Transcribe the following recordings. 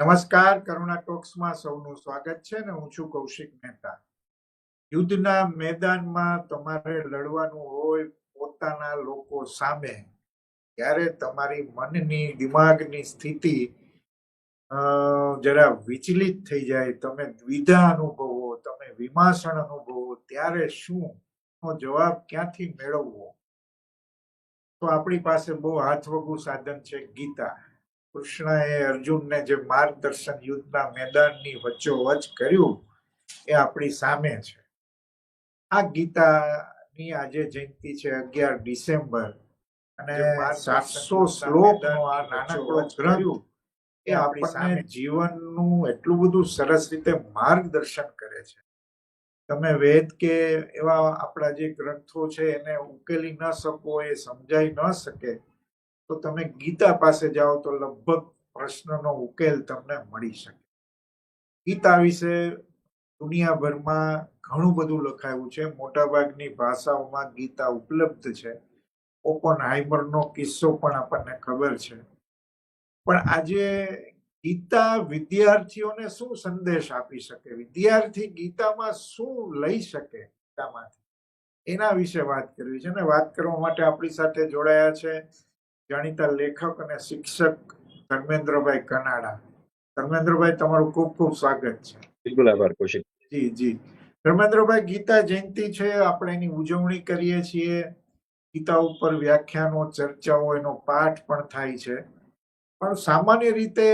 નમસ્કાર, કરુણા ટોક્સમાં સૌનું સ્વાગત છે ને હું છું કૌશિક મહેતા. યુદ્ધના મેદાનમાં તમારે લડવાનું હોય પોતાના લોકો સામે, ત્યારે તમારી મનની, દિમાગની સ્થિતિ જરા વિચલિત થઈ જાય. તમે દ્વિધા અનુભવો, તમે વિમાસણ અનુભવો, ત્યારે શું? જવાબ ક્યાંથી મેળવવો? તો આપણી પાસે બહુ હાથવગું સાધન છે ગીતા. કૃષ્ણએ અર્જુનને જે માર્ગદર્શન યુદ્ધના મેદાનની વચ્ચોવચ કર્યું એ આપણી સામે છે. આ ગીતાની આજે જયંતિ છે અગિયાર ડિસેમ્બર અને સાતસો શ્લોકનો આ નાનકડો ગ્રંથ એ આપણને જીવનનું એટલું બધું સરસ રીતે માર્ગદર્શન કરે છે. તમે વેદ કે એવા આપણા જે ગ્રંથો છે એને ઉકેલી ન શકો એ સમજાઈ ન શકે તો તમે ગીતા પાસે જાઓ તો લગભગ પ્રશ્નનો ઉકેલ તમને મળી શકે. ગીતા વિશે દુનિયાભરમાં ઘણું બધું લખાયું છે. મોટાભાગની ભાષાઓમાં ગીતા ઉપલબ્ધ છે. ઓપન હાઈમરનો કિસ્સો પણ આપણને ખબર છે. પણ આજે ગીતા વિદ્યાર્થીઓને શું સંદેશ આપી શકે? વિદ્યાર્થી ગીતામાં શું લઈ શકે ગીતામાંથી? એના વિશે વાત કરવી છે. ને વાત કરવા માટે આપણી સાથે જોડાયા છે જાણીતા લેખક અને શિક્ષક ધર્મેન્દ્રભાઈ કનાડા. ધર્મેન્દ્રભાઈ તમારું ખૂબ ખૂબ સ્વાગત છે. બિલકુલ આભાર કૌશિક. જી જી. ધર્મેન્દ્રભાઈ ગીતા જયંતિ છે આપણે એની ઉજવણી કરીએ છીએ. ગીતા ઉપર વ્યાખ્યાનો ચર્ચાઓ એનો પાઠ પણ થાય છે. પણ સામાન્ય રીતે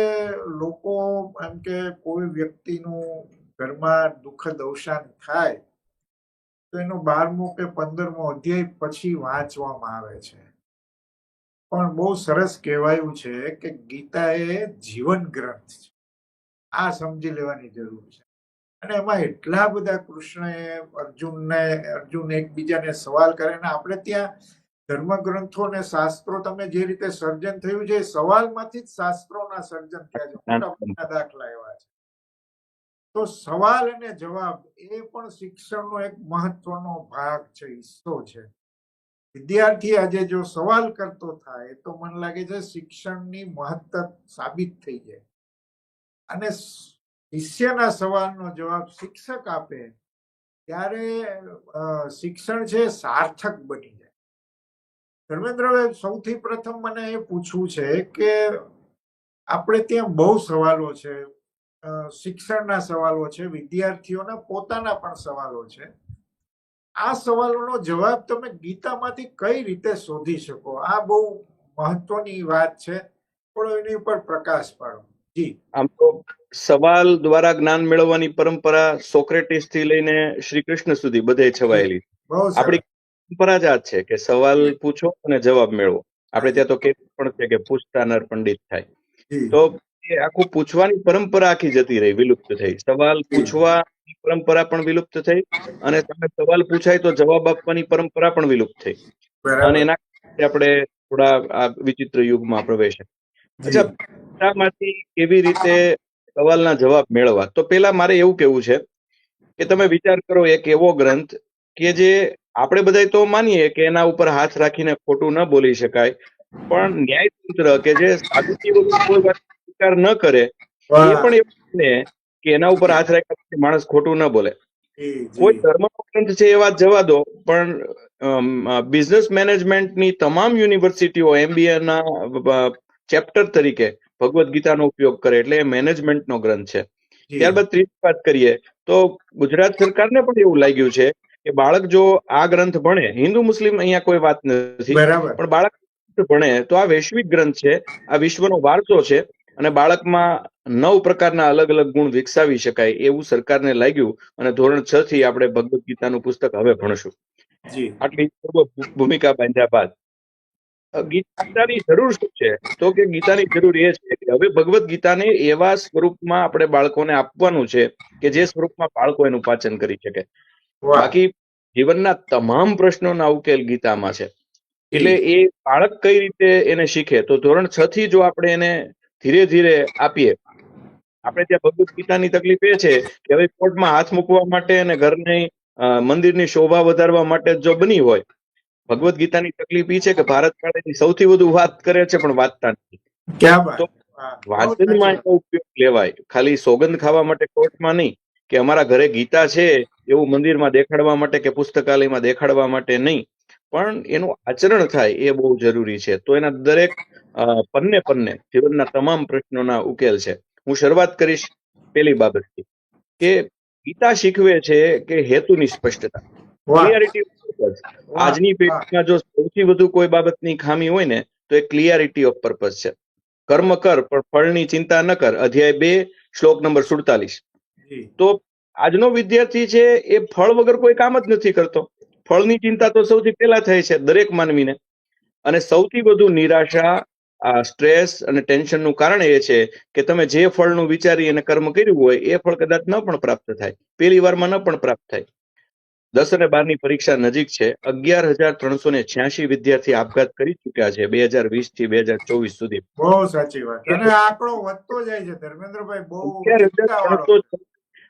લોકો એમ કે કોઈ વ્યક્તિનું ઘરમાં દુઃખદ અવસાન થાય તો એનો બારમો કે પંદરમો અધ્યાય પછી વાંચવામાં આવે છે. પણ બહુ સરસ કહેવાયું છે કે ગીતા એ જીવન ગ્રંથ છે. આ સમજી લેવાની જરૂર છે. અને એમાં એટલા બધા કૃષ્ણએ અર્જુનને અર્જુન એકબીજાને સવાલ કરે ને આપણે ત્યાં ધર્મગ્રંથો ને શાસ્ત્રો તમે જે રીતે સર્જન થયું છે સવાલમાંથી જ શાસ્ત્રોના સર્જન થયા છે. મોટા મોટા દાખલા એવા છે. તો સવાલ અને જવાબ એ પણ શિક્ષણનો એક મહત્વનો ભાગ છે હિસ્સો છે. વિદ્યાર્થી આજે જો સવાલ કરતો થાય, તો મને લાગે છે શિક્ષણની મહત્તા સાબિત થઈ જાય. અને શિષ્યના સવાલનો જવાબ શિક્ષક આપે, ત્યારે શિક્ષણ છે સાર્થક બની જાય. ધર્મેન્દ્રભાઈ સૌથી પ્રથમ મને એ પૂછવું છે કે આપણે ત્યાં બહુ સવાલો છે શિક્ષણના સવાલો છે, વિદ્યાર્થીઓના પોતાના પણ સવાલો છે. આ સવાલોનો જવાબ તમે ગીતામાંથી કઈ રીતે શોધી શકો? આ બહુ મહત્વની વાત છે પણ એની ઉપર પ્રકાશ પાડો. જી. આમ તો સવાલ દ્વારા જ્ઞાન મેળવવાની પરંપરા સોક્રેટિસથી લઈને શ્રી કૃષ્ણ સુધી બધે છવાયેલી. આપણી પરંપરા જ આ છે કે સવાલ પૂછો અને જવાબ મેળવો. આપણે ત્યાં તો કે પણ છે કે પૂછતા નર પંડિત થાય. તો આખું પૂછવાની પરંપરા આખી જતી રહી વિલુપ્ત થઈ. સવાલ પૂછવાની પરંપરા પણ વિલુપ્ત થઈ અને તમે સવાલ પૂછાય તો જવાબ આપવાની પરંપરા પણ વિલુપ્ત થઈ. અને એના આપણે થોડા આ વિચિત્ર યુગમાં પ્રવેશ. અચ્છા ગીતામાંથી કેવી રીતે સવાલના જવાબ મેળવવા? તો પેલા મારે એવું કેવું છે કે તમે વિચાર કરો એક એવો ગ્રંથ કે જે આપણે બધા તો માનીએ કે એના ઉપર હાથ રાખીને ખોટું ન બોલી શકાય પણ ન્યાયતંત્ર કે જે સાબિતી વગર કોઈ વાત સ્વીકાર ન કરે એ પણ એવું કે એના ઉપર હાથ રાખ્યા માણસ ખોટું ન બોલે. કોઈ ધર્મ છે એ વાત જવા દો પણ બિઝનેસ મેનેજમેન્ટની તમામ યુનિવર્સિટીઓ એમબીએ ના ચેપ્ટર તરીકે ભગવદ્ ગીતાનો ઉપયોગ કરે એટલે એ મેનેજમેન્ટનો ગ્રંથ છે. ત્યારબાદ ત્રીજી વાત કરીએ તો ગુજરાત સરકારને પણ એવું લાગ્યું છે કે બાળક જો આ ગ્રંથ ભણે હિન્દુ મુસ્લિમ અહીંયા કોઈ વાત નથી પણ બાળક ભણે તો આ વૈશ્વિક ગ્રંથ છે આ વિશ્વનો વારસો છે અને બાળકમાં નવ પ્રકારના અલગ અલગ ગુણ વિકસાવી શકાય એવું સરકારને લાગ્યું અને ધોરણ છ થી આપણે ભગવદ્ ગીતાનું પુસ્તક હવે ભણશું. આટલી ભૂમિકા બાંધ્યા બાદ ગીતાની જરૂર શું છે? તો કે ગીતાની જરૂર એ છે કે હવે ભગવદ્ ગીતાને એવા સ્વરૂપમાં આપણે બાળકોને આપવાનું છે કે જે સ્વરૂપમાં બાળકો એનું પાચન કરી શકે. બાકી જીવનના તમામ પ્રશ્નોના ઉકેલ ગીતામાં છે. એટલે એ બાળક કઈ રીતે એને શીખે? તો ધોરણ છ થી જો આપણે એને ધીરે ધીરે આપીએ આપણે ત્યાં ભગવદ્ ગીતાની તકલીફ એ છે કે હવે કોર્ટમાં હાથ મૂકવા માટે અને ઘરની મંદિરની શોભા વધારવા માટે જો બની હોય. ભગવદ્ ગીતાની તકલીફ એ છે કે ભારત કાળની સૌથી વધુ વાત કરે છે પણ વાંચતા નથી. વાંચનમાં એનો ઉપયોગ લેવાય. ખાલી સોગંદ ખાવા માટે કોર્ટમાં નહીં કે અમારા ઘરે ગીતા છે એવું મંદિરમાં દેખાડવા માટે કે પુસ્તકાલયમાં દેખાડવા માટે નહીં. પણ એનું આચરણ થાય એ બહુ જરૂરી છે. તો એના દરેક પન્ને પન્ને જીવનના તમામ પ્રશ્નોના ઉકેલ છે. હું શરૂઆત કરીશ પેલી બાબતથી કે ગીતા શીખવે છે કે હેતુની સ્પષ્ટતા. આજની પેઢીમાં જો સૌથી વધુ કોઈ બાબતની ખામી હોય ને તો એ ક્લિયરિટી ઓફ પર્પઝ છે. કર્મ કર પણ ફળની ચિંતા ન કર. અધ્યાય બે શ્લોક નંબર સુડતાલીસ. તો આજનો વિદ્યાર્થી છે એ ફળ વગર કોઈ કામ જ નથી કરતો. ફળની ચિંતા તો સૌથી પહેલા થાય છે દરેક માનવીને. અને સૌથી વધુ નિરાશા આ સ્ટ્રેસ અને ટેન્શનનું કારણ એ છે કે તમે જે ફળનું વિચારી અને કર્મ કર્યું હોય એ ફળ કદાચ ન પણ પ્રાપ્ત થાય. પહેલી વારમાં ન પણ પ્રાપ્ત થાય. દસ અને બારની પરીક્ષા નજીક છે. અગિયાર હજાર ત્રણસો ને છ્યાસી વિદ્યાર્થી આપઘાત કરી ચુક્યા છે બે હજાર વીસથી બે હજાર ચોવીસ સુધી. બહુ સાચી વાત. અને આંકડો વધતો જાય છે. ધર્મેન્દ્રભાઈ બહુ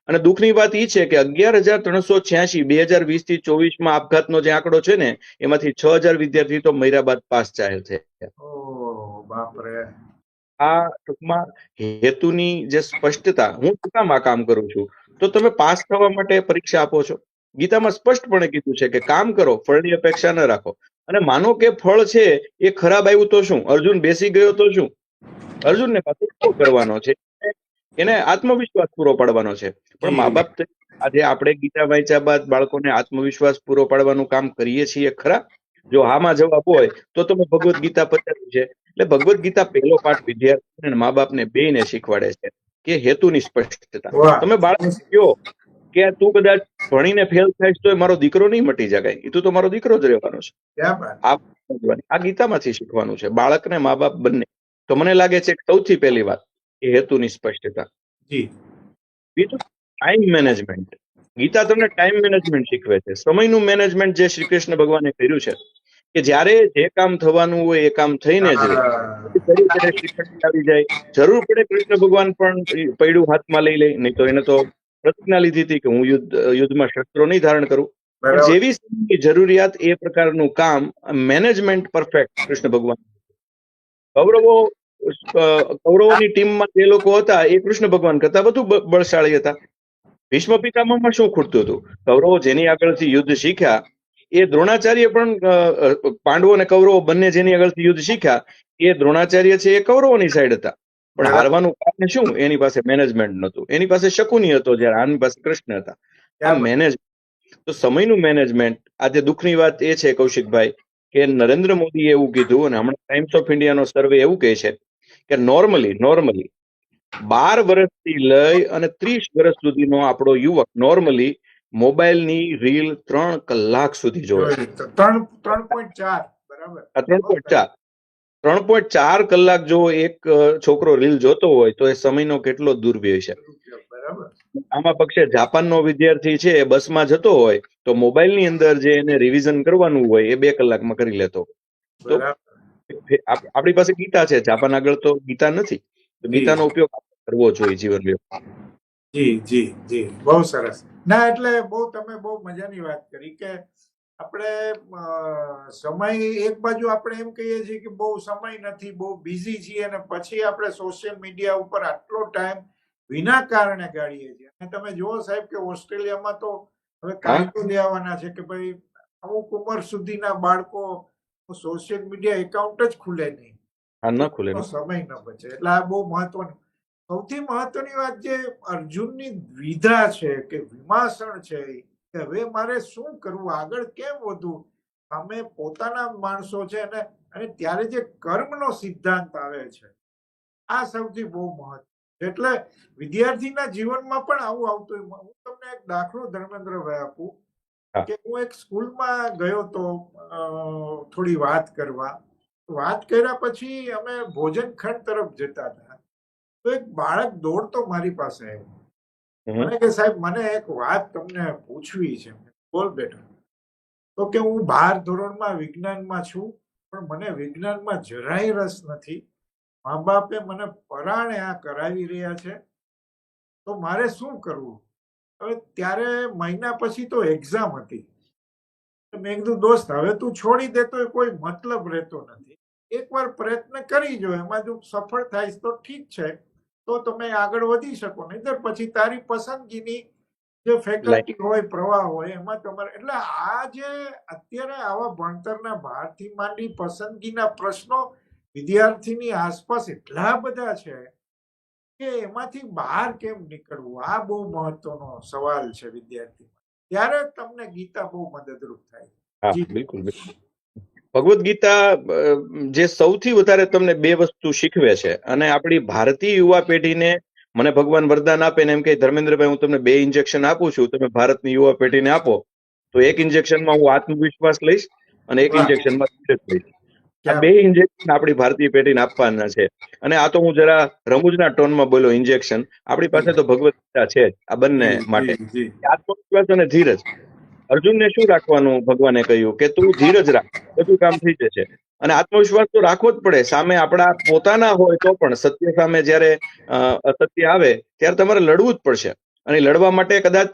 અને દુઃખની વાત એ છે કે અગિયાર હજાર ત્રણસો છ્યાસી બે હજાર વીસથી ચોવીસમાં આપઘાતનો જે આંકડો છે ને એમાંથી છ હજાર વિદ્યાર્થી તો મૈરાબાદ પાસ જાહેર છે ઓહ, બાપરે. આ ટૂંકમાં હેતુની જે સ્પષ્ટતા હું શું કામ કરું છું. તો તમે પાસ થવા માટે પરીક્ષા આપો છો. ગીતામાં સ્પષ્ટપણે કીધું છે કે કામ કરો ફળની અપેક્ષા ન રાખો. અને માનો કે ફળ છે એ ખરાબ આવ્યું તો શું? અર્જુન બેસી ગયો તો શું? અર્જુનને પાછું શું કરવાનો છે? એને આત્મવિશ્વાસ પૂરો પાડવાનો છે. પણ મા બાપ આજે આપણે ગીતા વાંચ્યા બાદ બાળકોને આત્મવિશ્વાસ પૂરો પાડવાનું કામ કરીએ છીએ ખરા? જો આમાં જવાબ હોય તો તમે ભગવદ્ ગીતા પચાવી છે. એટલે ભગવદ્ ગીતા પહેલો પાઠ વિદ્યાર્થી મા બાપને બેયને શીખવાડે છે કે હેતુની સ્પષ્ટતા. તમે બાળક કહો કે તું કદાચ ભણીને ફેલ થાય તો મારો દીકરો નહીં મટી જાય એ તું તો મારો દીકરો જ રહેવાનો છે. આ ગીતામાંથી શીખવાનું છે. બાળકને મા બાપ બંને. તો મને લાગે છે સૌથી પહેલી વાત એ હેતુની સ્પષ્ટતા. જી. બીજું ટાઈમ મેનેજમેન્ટ ગીતા તમને ટાઈમ મેનેજમેન્ટ શીખવે છે. સમયનું મેનેજમેન્ટ જે શ્રી કૃષ્ણ ભગવાને કર્યું છે કે જ્યારે જે કામ થવાનું હોય એ કામ થઈને જ જરૂર પડે શ્રીકૃષ્ણ આવી જાય જરૂર પડે કૃષ્ણ ભગવાન પણ પૈડું હાથમાં લઈ લે નહીં તો એને તો પ્રતિજ્ઞા લીધી હતી કે હું યુદ્ધ યુદ્ધમાં શસ્ત્રો નહીં ધારણ કરું. પણ જેવી જરૂરિયાત એ પ્રકારનું કામ મેનેજમેન્ટ પરફેક્ટ કૃષ્ણ ભગવાન. કૌરવો કૌરવોની ટીમમાં જે લોકો હતા એ કૃષ્ણ ભગવાન કરતા. વધુ બળશાળી હતા. ભીષ્મ પિતામહમાં શું ખૂટતું હતું? કૌરવો જેની આગળથી યુદ્ધ શીખ્યા એ દ્રોણાચાર્ય પણ પાંડવો અને કૌરવો બંને જેની આગળથી યુદ્ધ શીખ્યા એ દ્રોણાચાર્ય છે એ કૌરવોની સાઈડ હતા. પણ હારવાનું કારણ શું? એની પાસે મેનેજમેન્ટ નહોતું. એની પાસે શકુની હતો જ્યારે આની પાસે કૃષ્ણ હતા. આ મેનેજ તો સમયનું મેનેજમેન્ટ આજે દુઃખની વાત એ છે કૌશિકભાઈ કે નરેન્દ્ર મોદીએ એવું કીધું અને હમણાં ટાઈમ્સ ઓફ ઇન્ડિયાનો સર્વે એવું કહે છે કે નોર્મલી નોર્મલી બાર વર્ષથી લઈ અને ત્રીસ વર્ષ સુધીનો આપણો યુવક નોર્મલી મોબાઈલની રીલ ત્રણ કલાક સુધી જોવે ત્રણ ત્રણ પોઈન્ટ ચાર બરાબર. ત્રણ પોઈન્ટ ચાર. ત્રણ પોઈન્ટ ચાર કલાક જો એક છોકરો રીલ જોતો હોય તો એ સમયનો કેટલો દુર્વ્યય છે. બરાબર. આમાં પક્ષે જાપાનનો વિદ્યાર્થી છે એ બસમાં જતો હોય તો મોબાઈલની અંદર જે એને રિવિઝન કરવાનું હોય એ બે કલાકમાં કરી લેતો તો આપણી પાસે ગીતા છે જાપાન આગળ તો ગીતા નથી. ગીતાનો ઉપયોગ કરવો જોઈએ જીવન જી જી જી. બહુ સરસ. ના એટલે બહુ તમે બહુ મજાની વાત કરી કે આપણે સમય એક બાજુ આપણે એમ કહીએ છીએ કે બહુ સમય નથી બહુ બિઝી છીએ અને પછી આપણે સોશિયલ મીડિયા ઉપર આટલો ટાઈમ વિના કારણે ગાળીએ છીએ. અને તમે જુઓ સાહેબ કે ઓસ્ટ્રેલિયામાં તો હવે કાયદો લેવાના છે કે ભાઈ અમુક ઉંમર સુધીના બાળકો સોશિયલ મીડિયા એકાઉન્ટ જ ખુલે નહીં. આ ન ખુલે સમય ન બચે. એટલે આ બહુ મહત્વનું. સૌથી મહત્વની વાત જે અર્જુનની દ્વિધા છે કે વિમાસણ છે કે હવે મારે શું કરવું? આગળ કેમ વધવું? સામે પોતાના માણસો છે અને અને ત્યારે જે કર્મનો સિદ્ધાંત આવે છે આ સૌથી બહુ મહત્વ. એટલે વિદ્યાર્થીના જીવનમાં પણ આવું આવતું. હું તમને એક દાખલો ધર્મેન્દ્રભાઈ આપું કે હું એક સ્કૂલમાં ગયો તો થોડી વાત કરવા. વાત કર્યા પછી અમે ભોજન ખંડ તરફ જતા હતા. તો એક બાળક દોડતો મારી પાસે આવ્યો. મને કે સાહેબ મને એક વાત તમને પૂછવી છે. બોલ બેટા. તો કે હું બાર ધોરણમાં વિજ્ઞાનમાં છું પણ મને વિજ્ઞાનમાં જરાય રસ નથી. મા બાપે મને પરાણે આ કરાવી રહ્યા છે. તો મારે શું કરવું? હવે ત્યારે મહિના પછી તો એક્ઝામ હતી. મેં કીધું દોસ્ત હવે તું છોડી દે તો કોઈ મતલબ રહેતો નથી. એકવાર પ્રયત્ન કરી જો એમાં જો સફળ થાય તો ઠીક છે. તો તમે આગળ વધી શકો. નહીંતર પછી તારી પસંદગીની જે ફેકલ્ટી હોય પ્રવાહ હોય એમાં તમારે એટલે આ જે અત્યારે આવા ભણતરના ભારથી માંડી પસંદગીના પ્રશ્નો વિદ્યાર્થીની આસપાસ એટલા બધા છે કે એમાંથી બહાર કેમ નીકળવું? આ બહુ મહત્વનો સવાલ છે વિદ્યાર્થી ત્યારે તમને ગીતા બહુ મદદરૂપ થાય. બિલકુલ બિલકુલ. ભગવદ્ ગીતા જે સૌથી વધારે તમને બે વસ્તુ શીખવે છે અને આપણી ભારતીય યુવા પેઢીને મને ભગવાન વરદાન આપે ને એમ કે ધર્મેન્દ્રભાઈ હું તમને બે ઇન્જેક્શન આપું છું. તમે ભારતની યુવા પેઢીને આપો. તો એક ઇન્જેક્શનમાં હું આત્મવિશ્વાસ લઈશ અને એક ઇન્જેક્શનમાં લઈશ. આ બે ઇન્જેક્શન આપણી ભારતીય પેઢીને આપવાના છે. અને આ તો હું જરા રમૂજના ટોનમાં બોલ્યો ઇન્જેક્શન આપણી પાસે તો ભગવદ્ ગીતા છે આ બંને માટે. આત્મવિશ્વાસ અને ધીરજ. અર્જુનને શું રાખવાનું ભગવાને કહ્યું? કે તું ધીરજ રાખ. બધું કામ થઈ જશે. અને આત્મવિશ્વાસ તો રાખવો જ પડે. સામે આપણા પોતાના હોય તો પણ સત્ય સામે જ્યારે અ, અસત્ય આવે ત્યારે તમારે લડવું જ પડશે. અને લડવા માટે કદાચ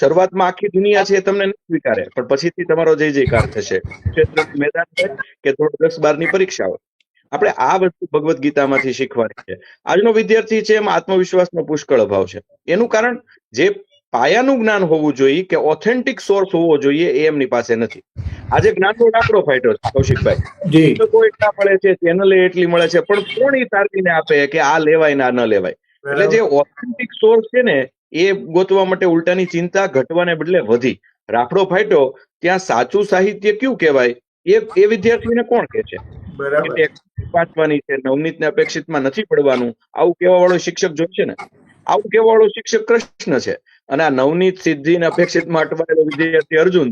શરૂઆતમાં આખી દુનિયા છે એ તમને નહીં સ્વીકારે. પણ પછીથી તમારો જય જયકાર થશે ક્ષેત્ર મેદાન છે કે ધોરણ દસ બારની પરીક્ષા હોય. આપણે આ વસ્તુ ભગવદ્ ગીતામાંથી શીખવાની છે. આજનો વિદ્યાર્થી છે એમાં આત્મવિશ્વાસનો પુષ્કળ અભાવ છે. એનું કારણ જે પાયાનું જ્ઞાન હોવું જોઈએ કે ઓથેન્ટિક સોર્સ હોવો જોઈએ એ એમની પાસે નથી. આજે જ્ઞાનનો લાકડો ફાટ્યો છે કૌશિકભાઈ. પુસ્તકો એટલા મળે છે ચેનલે એટલી મળે છે પણ કોણ એ તારવીને આપે કે આ લેવાય ને આ ન લેવાય? એટલે જે ઓથેન્ટિક સોર્સ છે ને એ ગોતવા માટે ઉલટાની ચિંતા ઘટવાને બદલે વધી. રાફડો ફાટ્યો ત્યાં સાચું સાહિત્ય કયું કહેવાય? એ એ વિદ્યાર્થીને કોણ કે છે? બરાબર. વાંચવાની છે નવનીતને અપેક્ષિતમાં નથી પડવાનું. આવું કહેવા વાળો શિક્ષક જોશે ને? આવું કહેવા વાળો શિક્ષક કૃષ્ણ છે. અને આ નવનીત સિદ્ધિ ને અપેક્ષિતમાં અટવાયેલો વિદ્યાર્થી અર્જુન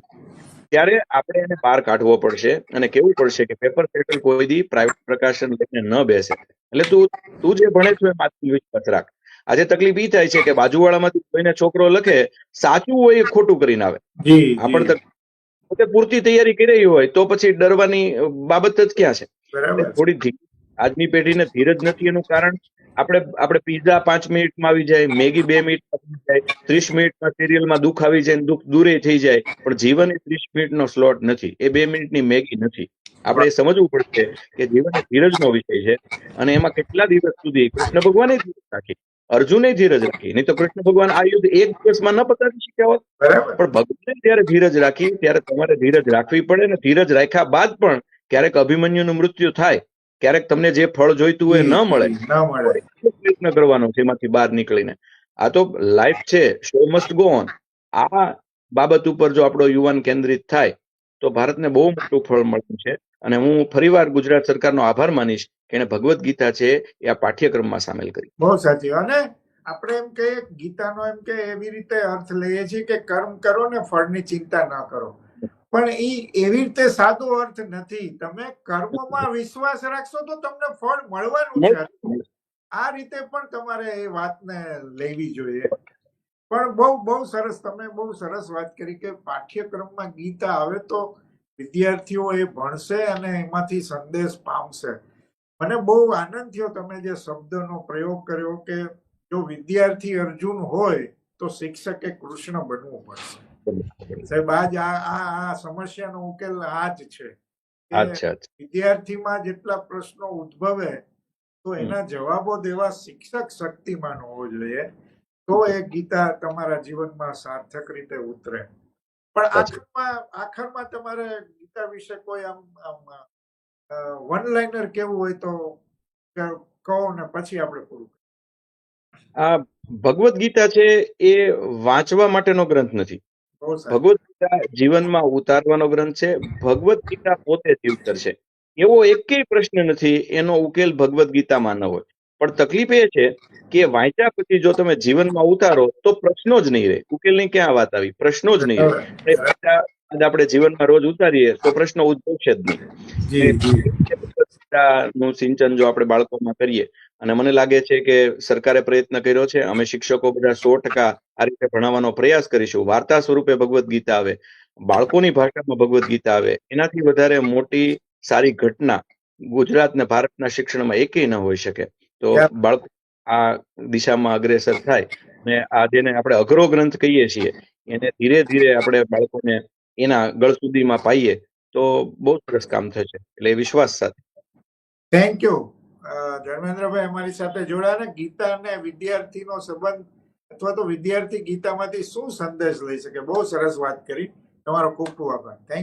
ત્યારે આપણે એને બહાર કાઢવો પડશે અને કેવું પડશે કે પેપર સેટલ કોઈ દી પ્રાઇવેટ પ્રકાશન લઈને ન બેસે. એટલે તું તું જે ભણે છો એમ આત્મવિશ્વાસ રાખ. આજે તકલીફ ઈ થાય છે કે બાજુવાળામાંથી કોઈને છોકરો લખે સાચું હોય એ ખોટું કરીને આવે. આપણ પોતે પૂરતી તૈયારી કરી હોય તો પછી ડરવાની બાબત જ ક્યાં છે? થોડી આજની પેઢીને ધીરજ નથી એનું કારણ. આપણે આપણે પીઝા પાંચ મિનિટમાં આવી જાય મેગી બે મિનિટમાં આવી જાય ત્રીસ મિનિટમાં સિરિયલમાં દુઃખ આવી જાય દુઃખ દૂરે થઈ જાય પણ જીવન એ ત્રીસ મિનિટનો સ્લોટ નથી. એ બે મિનિટની મેગી નથી. આપણે એ સમજવું પડશે કે જીવન એ ધીરજનો વિષય છે અને એમાં કેટલા દિવસ સુધી કૃષ્ણ ભગવાને ધીરજ રાખી અર્જુને ધીરજ રાખી. નહીં તો કૃષ્ણ ભગવાન આ યુદ્ધ એક દિવસમાં ન પતાવી શક્યા હોત. પણ ભગવાને જ્યારે ધીરજ રાખી ત્યારે તમારે ધીરજ રાખવી પડે ને ધીરજ રાખ્યા બાદ પણ ક્યારેક અભિમન્યુનું મૃત્યુ થાય. ક્યારેક તમને જે ફળ જોઈતું હોય ન મળે. ન મળે. પ્રયત્ન કરવાનો છે એમાંથી બહાર નીકળીને. આ તો લાઈફ છે શો મસ્ટ ગો ઓન આ બાબત ઉપર જો આપણો યુવાન કેન્દ્રિત થાય તો ભારતને બહુ મોટું ફળ મળ્યું છે. અને હું ફરીવાર ગુજરાત સરકારનો આભાર માનીશ કે એને ભગવદ્ ગીતા છે એ આ પાઠ્યક્રમમાં સામેલ કરી. બહુ સાચી અને આપણે એમ કે ગીતાનો એમ કે એવી રીતે અર્થ લઈએ છીએ કે કર્મ કરો ને ફળની ચિંતા ન કરો. પણ એ એવી રીતે સાદો અર્થ નથી. તમે કર્મમાં વિશ્વાસ રાખશો તો તમને ફળ મળવાનું છે આ રીતે પણ તમારે એ વાતને લેવી જોઈએ. પણ બહુ બહુ સરસ તમે બહુ સરસ વાત કરી કે પાઠ્યક્રમમાં ગીતા આવે તો વિદ્યાર્થીઓ એ ભણશે અને એમાંથી સંદેશ પામશે. મને બહુ આનંદ થયો તમે જે શબ્દનો પ્રયોગ કર્યો કે જો વિદ્યાર્થી અર્જુન હોય તો શિક્ષકે કૃષ્ણ બનવું પડશે. સાહેબ આજ આ આ સમસ્યાનો ઉકેલ આ જ છે વિદ્યાર્થીમાં જેટલા પ્રશ્નો ઉદ્ભવે તો એના જવાબો દેવા શિક્ષક શક્તિમાન હોવો જોઈએ તો એ ગીતા તમારા જીવનમાં સાર્થક રીતે ઉતરે. પણ આખરમાં આખરમાં તમારે ગીતા વિશે કોઈ આમ આમ વન લાઇનર કેવું હોય તો કહો ને પછી આપણે પૂરું આ ભગવદ્ ગીતા છે એ વાંચવા માટેનો ગ્રંથ નથી. ભગવદ્ ગીતા જીવનમાં ઉતારવાનો ગ્રંથ છે. ભગવદ ગીતા પોતે ઉત્તર છે. એવો એકેય પ્રશ્ન નથી. એનો ઉકેલ ભગવદ ગીતામાં ન હોય. પણ તકલીફ એ છે કે વાંચ્યા પછી જો તમે જીવનમાં ઉતારો તો પ્રશ્નો જ નહીં રહે. ઉકેલની ક્યાં વાત આવી? પ્રશ્નો જ નહીં રહે. આપણે જીવનમાં રોજ ઉતારીએ તો પ્રશ્નો ઉદ્ભવશે જ નહીં. નું સિંચન જો આપણે બાળકોમાં કરીએ અને મને લાગે છે કે સરકારે પ્રયત્ન કર્યો છે. અમે શિક્ષકો બધા સો ટકા આ રીતે ભણાવવાનો પ્રયાસ કરીશું. વાર્તા સ્વરૂપે ભગવદ્ ગીતા આવે બાળકોની ભાષામાં ભગવદ્ ગીતા આવે એનાથી વધારે મોટી સારી ઘટના ગુજરાત ને ભારતના શિક્ષણમાં એકેય ન હોઈ શકે. તો બાળકો આ દિશામાં અગ્રેસર થાય ને આ જેને આપણે અઘરો ગ્રંથ કહીએ છીએ એને ધીરે ધીરે આપણે બાળકોને એના ગળ સુધીમાં પાઈએ તો બહુ સરસ કામ થશે. એટલે વિશ્વાસ સાથે. થેન્ક યુ ધર્મેન્દ્રભાઈ અમારી સાથે જોડાયા ને ગીતા અને વિદ્યાર્થીનો સંબંધ અથવા તો વિદ્યાર્થી ગીતામાંથી શું સંદેશ લઈ શકે? બહુ સરસ વાત કરી. તમારો ખૂબ ખૂબ આભાર. થેન્ક